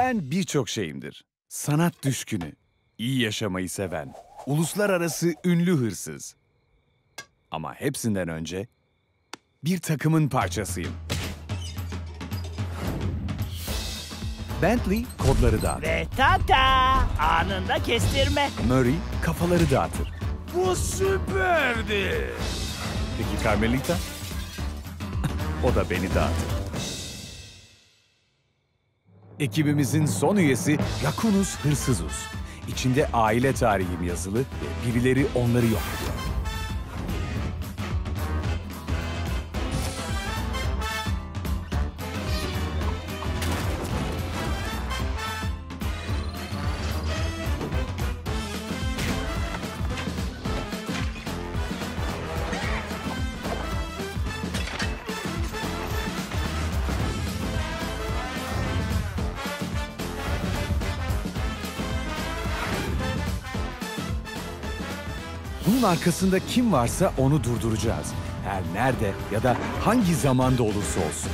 Ben birçok şeyimdir. Sanat düşkünü, iyi yaşamayı seven, uluslararası ünlü hırsız. Ama hepsinden önce bir takımın parçasıyım. Bentley kodları dağıtır. Ve tata anında kestirme. Murray kafaları dağıtır. Bu süperdi. Peki Carmelita? o da beni dağıtır. Ekibimizin son üyesi Rakunus Hırsızus. İçinde aile tarihim yazılı ve birileri onları yok ediyor. Bunun arkasında kim varsa onu durduracağız. Her nerede ya da hangi zamanda olursa olsun.